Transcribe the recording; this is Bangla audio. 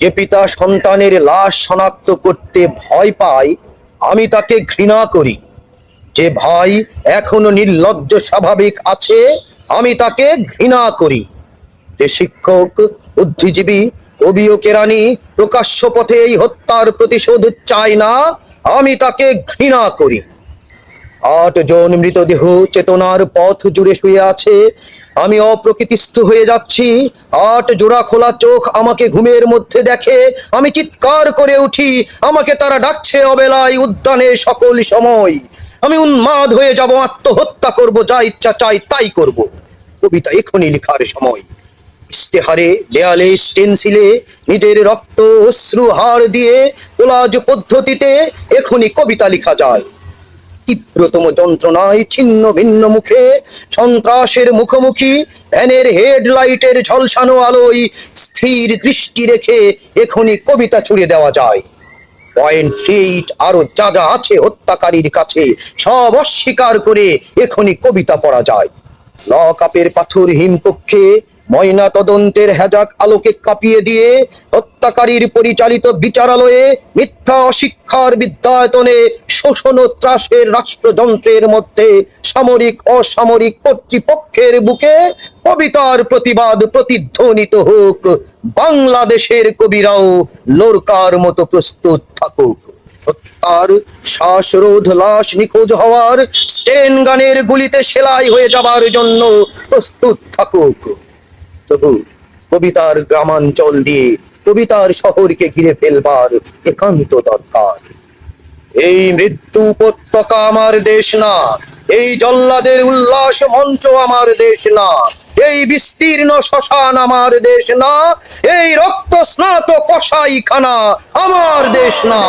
যে পিতা সন্তানের লাশ শনাক্ত করতে ভয় পায়, আমি তাকে ঘৃণা করি। যে ভাই এখনও নির্লজ্জ স্বাভাবিক আছে, আমি তাকে ঘৃণা করি। যে শিক্ষক, বুদ্ধিজীবী কবি ও কেরানি প্রকাশ্য পথে এই হত্যার প্রতিশোধ চায় না, আমি তাকে ঘৃণা করি। আট জন মৃতদেহ চেতনার পথ জুড়ে শুয়ে আছে। আমি অপ্রকৃতিস্থ হয়ে যাচ্ছি। আট জোড়া খোলা চোখ আমাকে ঘুমের মধ্যে দেখে। আমি চিৎকার করে উঠি। আমাকে তারা ডাকছে অবেলায় উদ্যানে সকল সময়। আমি উন্মাদ হয়ে যাব, আত্মহত্যা করব, যা ইচ্ছা চাই তাই করব। কবিতা এখনই লেখার সময়। ইস্তেহারে দেয়ালে স্টেনসিলে নিজের রক্ত অশ্রু হাড় দিয়ে কোলাজ পদ্ধতিতে এখনই কবিতা লেখা যায়। তীব্রতম যন্ত্রণায় ছিন্ন ভিন্ন মুখে সন্ত্রাসের মুখোমুখি ভ্যানের হেডলাইটের ঝলসানো আলোয় স্থির দৃষ্টি রেখে এখনই কবিতা ছুড়ে দেওয়া যায়। পয়েন্ট থ্রি আরও যা যা আছে হত্যাকারীর কাছে, সব অস্বীকার করে এখনই কবিতা পড়া যায়। লকআপের পাথর হিমকক্ষে ময়না তদন্তের হেজাক আলোকে কাঁপিয়ে দিয়ে হত্যাকারীর পরিচালিত বিচারালয়ে মিথ্যা অশিক্ষার বিদ্যায়তনে শোষণ ও ত্রাসের রাষ্ট্রযন্ত্রের মধ্যে সামরিক অসামরিক কর্তৃপক্ষের বুকে কবিতার প্রতিবাদ প্রতিধ্বনিত হোক। বাংলাদেশের কবিরাও লোরকার মতো প্রস্তুত থাকুক। হত্যার শ্বাসরোধ লাশ নিখোঁজ হওয়ার স্টেন গানের গুলিতে সেলাই হয়ে যাবার জন্য প্রস্তুত থাকুক। তবু কবিতার গ্রামাঞ্চল দিয়ে কবিতার শহরকে ঘিরে ফেলবার একান্ত দরকার। এই মৃত্যু উপত্যকা আমার দেশ না, এই জল্লাদের উল্লাস মঞ্চ আমার দেশ না, এই বিস্তীর্ণ শ্মশান আমার দেশ না, এই রক্ত স্নাত কষাইখানা আমার দেশ না।